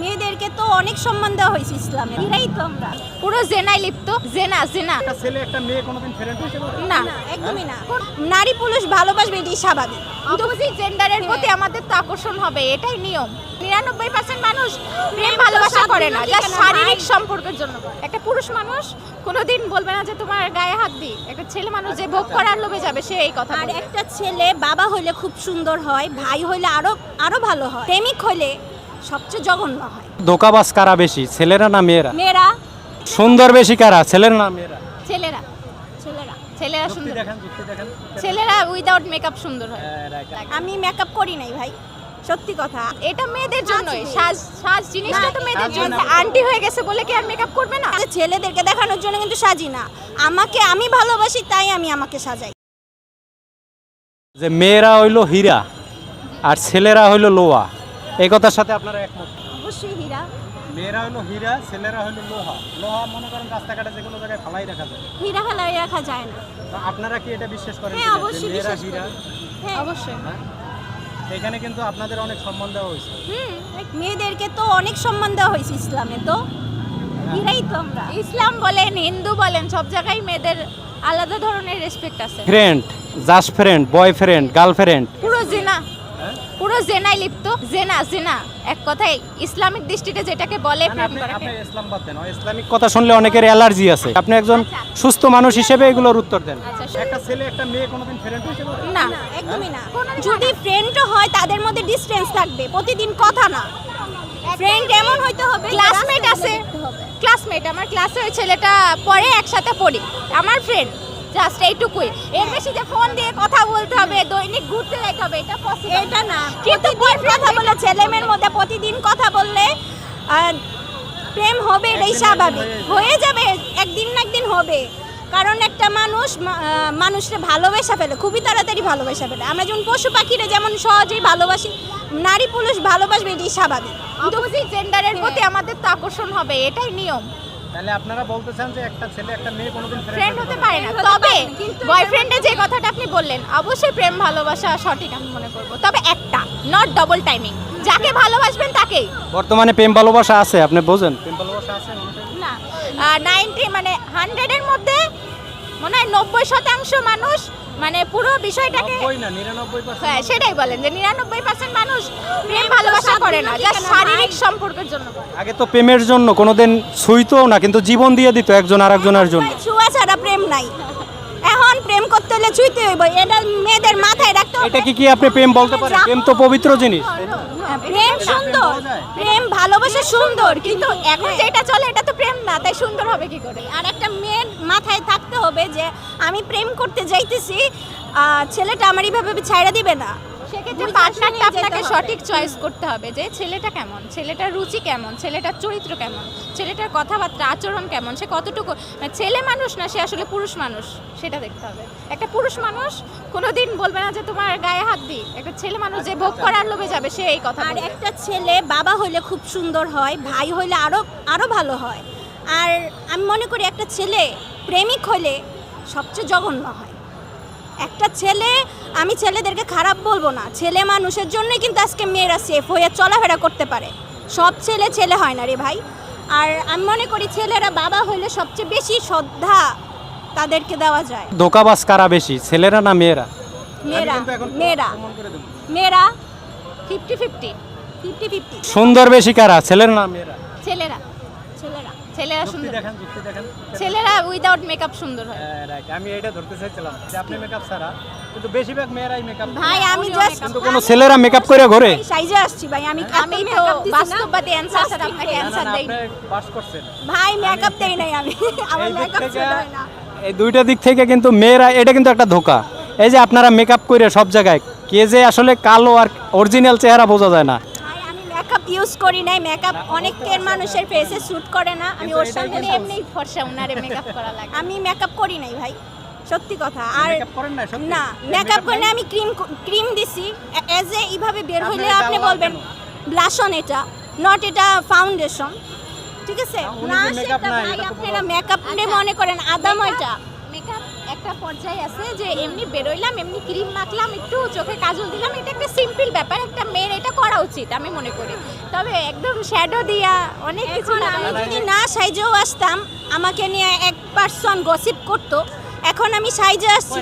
মেয়েদেরকে তো অনেক সম্মান দেওয়া হয়েছে ইসলামে। এরাই তো আমরা। পুরো জেনাই লিপ্ত। জেনা জেনা। একটা ছেলে একটা মেয়ে কোনোদিন ফ্রেন্ড হয়েছে না না একদমই না। নারী পুরুষ ভালোবাসবে এটি স্বাভাবিক। অপোজিট জেন্ডারের প্রতি আমাদের তো আকর্ষণ হবে এটাই নিয়ম। নিরানব্বই পার্সেন্ট মানুষ প্রেম ভালোবাসা করে না যা শারীরিক সম্পর্কের জন্য একটা পুরুষ মানুষ কোনোদিন বলবে না যে তোমার গায়ে হাত দি। একটা ছেলে মানুষ যে ভোগ করার লোভে যাবে সে এই কথা আর একটা ছেলে বাবা হইলে খুব সুন্দর হয় ভাই হইলে আরও আরও ভালো হয়। প্রেমিক হইলে সবচেয়ে জঘন্য হয়। ধোকাবাজ কারা বেশি ছেলেরা না মেয়েরা? মেয়েরা। সুন্দর বেশি কারা ছেলেরা না মেয়েরা? ছেলেরা ছেলেরা ছেলেরা সুন্দর। দেখেন যুক্তি দেখেন। ছেলেরা উইদাউট মেকআপ সুন্দর হয়। হ্যাঁ, আমি মেকআপ করি নাই ভাই সত্যি কথা। এটা মেয়েদের জন্যই। সাজ সাজ জিনিসটা তো মেয়েদের জন্য। আন্টি হয়ে গেছে বলে কি আর মেকআপ করবে না? ছেলেদেরকে দেখানোর জন্য কিন্তু সাজি না। আমাকে আমি ভালোবাসি তাই আমি আমাকে সাজাই। যে মেয়েরা হইল হীরা আর ছেলেরা হইল লোহা এই কথার সাথে আপনারা একমত? অবশ্যই হীরা। মেয়েরা হইল হীরা ছেলেরা হইল লোহা। লোহা মনে করেন রাস্তাঘাটে যে কোনো জায়গায় ফালাই রাখা যায়। হীরা ফেলাই রাখা যায় না। তো আপনারা কি এটা বিশ্বাস করেন হ্যাঁ, যে অবশ্যই মেয়েরা বিশ্বাস হীরা? হ্যাঁ। অবশ্যই। হ্যাঁ? এখানে কিন্তু আপনাদের অনেক সম্মান দেওয়া হয়েছে। হুম মেয়েদেরকে তো অনেক সম্মান দেওয়া হয়েছে ইসলামে তো? হীরাই তো আমরা। ইসলাম বলেন হিন্দু বলেন সব জায়গায় মেয়েদের আলাদা ধরনের রেসপেক্ট আছে। Friend just friend boyfriend girlfriend হ্যাঁ? জেনাই লিপ্ত জেনা জেনা। এক কথায় ইসলামিক দৃষ্টিতে যেটাকে বলে প্রেম করাকে ইসলাম বাদ দেন। ইসলামিক কথা শুনলে অনেকের অ্যালার্জি আছে। আপনি একজন আচ্ছা। সুস্থ মানুষ হিসেবে এগুলোর উত্তর দেন। আচ্ছা, একটা ছেলে একটা মেয়ে কোনোদিন ফ্রেন্ড হয়েছে বলে? না না একদমই না। যদি ফ্রেন্ডও হয় তাদের মধ্যে ডিসটেন্স থাকবে। প্রতিদিন কথা না। ফ্রেন্ড এমন হইতে হবে ক্লাসমেট আছে। ক্লাসমেট আমার ক্লাসে ওই ছেলেটা পড়ে একসাথে পড়ি। আমার ফ্রেন্ড জাস্ট এইটুকুই। এর বেশি যে ফোন দিয়ে কথা বলতে হবে দৈনিক ঘুরতে যাইতে হবে এটা পসিবল এটা না। কিন্তু কথা বলে ছেলে মেয়ের মধ্যে প্রতিদিন কথা বললে প্রেম হবে এটাই স্বাভাবিক। হয়ে যাবে। একদিন না একদিন হবে। কারণ একটা মানুষ মানুষকে ভালোবাসা ফেলে খুবই তাড়াতাড়ি ভালোবাসা ফেলে। আমরা যেমন পশু পাখিরা যেমন সহজেই ভালোবাসি নারী পুরুষ ভালোবাসবে এটাই স্বাভাবিক। অপোজিট জেন্ডারের প্রতি আমাদের তো আকর্ষণ হবে এটাই নিয়ম। তাহলে আপনারা বলতে চান যে একটা ছেলে একটা মেয়ে কোনোদিন ফ্রেন্ড হতে পারে না। তবে পারে বয়ফ্রেন্ডের যে কথাটা আপনি বললেন অবশ্যই প্রেম ভালোবাসা সঠিক আমি মনে করব। তবে একটা নট ডবল টাইমিং যাকে ভালোবাসবেন তাকেই। বর্তমানে প্রেম ভালোবাসা আছে আপনি বোঝেন। প্রেম ভালোবাসা আছে? না। নাইনটি মানে হান্ড্রেডের মধ্যে মনে হয় নব্বই শতাংশ মানুষ মানে পুরো বিষয়টাকে হ্যাঁ সেটাই বলেন যে নিরানব্বই পার্সেন্ট মানুষ প্রেম ভালোবাসা করে না যা শারীরিক সম্পর্কের জন্য আগে তো প্রেমের জন্য কোনোদিন ছুঁইতো না কিন্তু জীবন দিয়ে দিত একজন আরেকজনের জন্য। ছুয়া ছাড়া প্রেম নাই। এখন প্রেম করতে হলে ছুঁইতে হইব এটা মেয়েদের মাথায় রাখতে হবে। এটা কি কি আপনি প্রেম বলতে পারেন? প্রেম তো পবিত্র জিনিস। হ্যাঁ, প্রেম সুন্দর প্রেম ভালোবাসা সুন্দর কিন্তু এখন যেটা চলে এটা তো প্রেম না তাই সুন্দর হবে কি করে? আর একটা মেয়ের মাথায় থাকতে হবে যে আমি প্রেম করতে যাইতেছি ছেলেটা আমার এইভাবে ছাইড়া দিবে না। সেক্ষেত্রে পার্টনারটা আপনাকে সঠিক চয়েস করতে হবে যে ছেলেটা কেমন? ছেলেটার রুচি কেমন? ছেলেটার চরিত্র কেমন? ছেলেটার কথাবার্তা আচরণ কেমন? সে কতটুকু মানে ছেলে মানুষ না সে আসলে পুরুষ মানুষ? সেটা দেখতে হবে। একটা পুরুষ মানুষ কোনোদিন বলবে না যে তোমার গায়ে হাত দি একটা ছেলে মানুষ যে ভোগ করার লোভে যাবে সে এই কথা আর একটা ছেলে বাবা হইলে খুব সুন্দর হয় ভাই হইলে আরও আরও ভালো হয়। আর আমি মনে করি একটা ছেলে প্রেমিক হলে সবচেয়ে জঘন্য হয়। একটা ছেলে আমি ছেলেদেরকে খারাপ বলব না। ছেলে মানুষের জন্যই কিন্তু আজকে মেয়েরা সেফ হয়ে চলাফেরা করতে পারে। সব ছেলে ছেলে হয় না রে ভাই। আর আমি মনে করি ছেলেরা বাবা হইলে সবচেয়ে বেশি শ্রদ্ধা তাদেরকে দেওয়া যায়। ধোকাবাজ কারা বেশি ছেলেরা না মেয়েরা? মেয়েরা মেয়েরা। প্রমাণ করে দেব। মেয়েরা ফিফটি ফিফটি ফিফটি ফিফটি সুন্দর বেশি কারা ছেলেরা না মেয়েরা? ছেলেরা ছেলেরা। ছেলেরা সুন্দর। দেখেন যুক্তি দেখেন। ছেলেরা উইদাউট মেকআপ সুন্দর হয়। হ্যাঁ, right. আমি এটা ধরতে চাইছিলাম যে আপনি মেকআপ ছাড়া কিন্তু বেশিরভাগ মেয়েরাই মেকআপ ভাই আমি জাস্ট কিন্তু কোনো ছেলেরা মেকআপ করে ঘরে? সাইজে আসছি ভাই আমি আমি তো মেকআপ দিছি না। বাস্তববাদী অ্যান্সার ছাড়া আপনাকে অ্যান্সার দেই। আপনি পাস করছেন। ভাই মেকআপ দেই নাই আমি। আমার এই মেকআপ ছিল না। এই দুইটা দিক থেকে কিন্তু মেয়েরা এটা কিন্তু একটা ধোকা। এই যে আপনারা মেকআপ করে সব জায়গায় কে যে আসলে কালো আর অরিজিনাল চেহারা বোঝা যায় না। ইউজ করি নাই মেকআপ অনেকের মানুষের ফেসে শুট করে না আমি ওর সামনে উনি এমনি ফর্সা উনারে মেকআপ করা লাগে। আমি মেকআপ করি নাই ভাই সত্যি কথা। আর না মেকআপ করলে আমি ক্রিম ক্রিম দিছি। এজ এ এইভাবে বের হইলে আপনি বলবেন? ব্লাশন এটা নট এটা ফাউন্ডেশন ঠিক আছে? না সেটা ভাই আপনারা মেকআপ মনে করেন আদাম এটা মেকআপ এক একটা পর্যায়ে আছে যে এমনি বেরোইলাম এমনি ক্রিম মাখলাম একটু চোখে কাজল দিলাম এটা একটা সিম্পল ব্যাপার একটা মেয়ের এটা করা উচিত আমি মনে করি। তবে একদম শ্যাডো দিয়া অনেক কিছু আমি যদি না সাইজেও আসতাম আমাকে নিয়ে এক পার্সন গসিপ করতো এখন আমি সাইজে আসছি?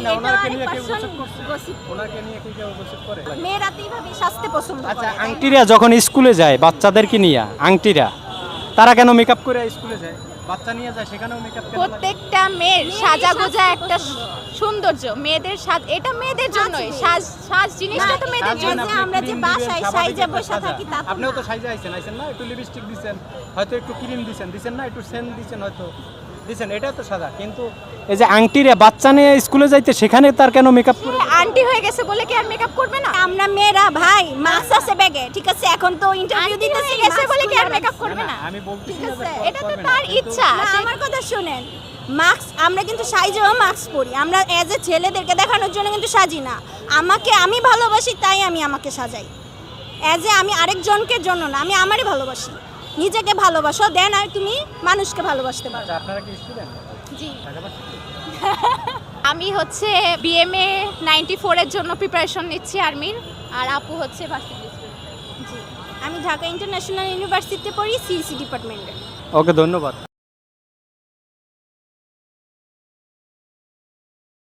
মেয়েরা তো এইভাবে সাজতে পছন্দ করে আচ্ছা আংটিরা যখন স্কুলে যায় বাচ্চাদেরকে নিয়ে আংটিরা তারা কেন মেকআপ করে স্কুলে যায়? বাচ্চা নিয়ে যায় সেখানেও মেকআপ প্রত্যেকটা মেয়ের সাজাগোজা সাজা গোজা একটা সৌন্দর্য মেয়েদের সাজ এটা মেয়েদের জন্যই। সাজ সাজ জিনিসটা তো মেয়েদের জন্য আমরা যে বাসায় সাইজে বসে থাকি তা আপনিও তো। সাইজে আইছেন আইছেন না? একটু লিপস্টিক দিছেন হয়তো একটু ক্রিম দিছেন। দিছেন না? একটু সেন্ট দিছেন হয়তো। দিছেন এটা তো সাদা কিন্তু এই যে আংটিরে বাচ্চা নিয়ে স্কুলে যাইতে সেখানে তার কেন মেকআপ করে? আন্টি হয়ে গেছে বলে কি আর মেকআপ করবে না? আমরা মেয়েরা ভাই মাস্ক আছে ব্যাগে ঠিক আছে? এখন তো ইন্টারভিউ হয়ে গেছে বলে কি আর মেকআপ করবে না আমি বলতেছি ঠিক আছে, এটা তো তার ইচ্ছা। আমার কথা শুনেন মাস্ক আমরা কিন্তু সাইজেও মাস্ক পরি। আমরা এজ এ ছেলেদেরকে দেখানোর জন্য কিন্তু সাজি না। আমাকে আমি ভালোবাসি তাই আমি আমাকে সাজাই। এজ এ আমি আরেকজনকে জন্য না আমি আমারই ভালোবাসি। নিজেকে ভালোবাসো দেন আর তুমি মানুষকে ভালোবাসতে পারো। আচ্ছা, আপনারা কি স্টুডেন্ট জি। টাকা পাচ্ছেন কি? আমি হচ্ছে বিএমএ নাইনটি ফোরের জন্য প্রিপারেশন নিচ্ছি আর্মির আর আপু হচ্ছে জি। আমি ঢাকা ইন্টারন্যাশনাল ইউনিভার্সিটিতে পড়ি সিইসি ডিপার্টমেন্টে ওকে ধন্যবাদ।